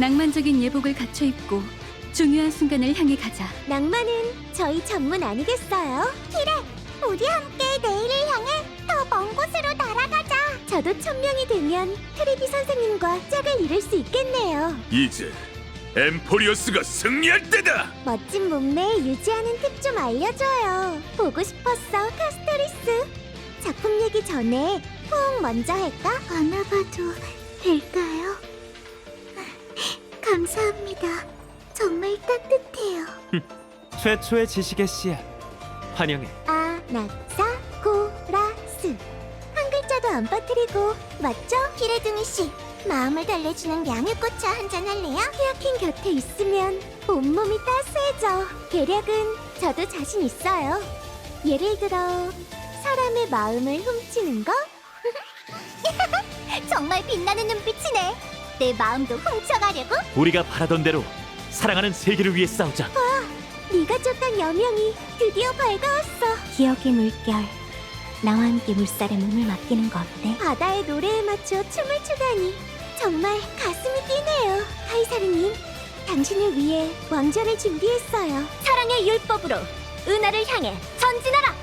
낭만적인 예복을 갖춰 입고 중요한 순간을 향해 가자. 낭만은 저희 전문 아니겠어요? 그래, 우리 함께 내일을 향해 더 먼 곳으로 날아가자. 저도 천명이 되면 트리비 선생님과 짝을 이룰 수 있겠네요. 이제 엠포리어스가 승리할 때다. 멋진 몸매 유지하는 팁 좀 알려줘요. 보고 싶었어, 카스토리스. 작품 얘기 전에 포옹 먼저 할까? 안아봐도 될까요? 감사합니다. 정말 따뜻해요. 최초의 지식의 씨앗 환영해 아나사고라스 한 글자도 안 빠뜨리고 맞죠? 기레둥이 씨 마음을 달래주는 양육꽃차 한잔 할래요? 히어킹 곁에 있으면 온몸이 따스해져 계략은 저도 자신 있어요 예를 들어 사람의 마음을 훔치는 거? 정말 빛나는 눈빛이네 내 마음도 훔쳐가려고? 우리가 바라던 대로 사랑하는 세계를 위해 싸우자 네가 쫓던 여명이 드디어 밝아왔어. 기억의 물결. 나와 함께 물살에 몸을 맡기는 거 어때? 바다의 노래에 맞춰 춤을 추다니 정말 가슴이 뛰네요. 카이사르님, 당신을 위해 왕좌를 준비했어요. 사랑의 율법으로 은하를 향해 전진하라.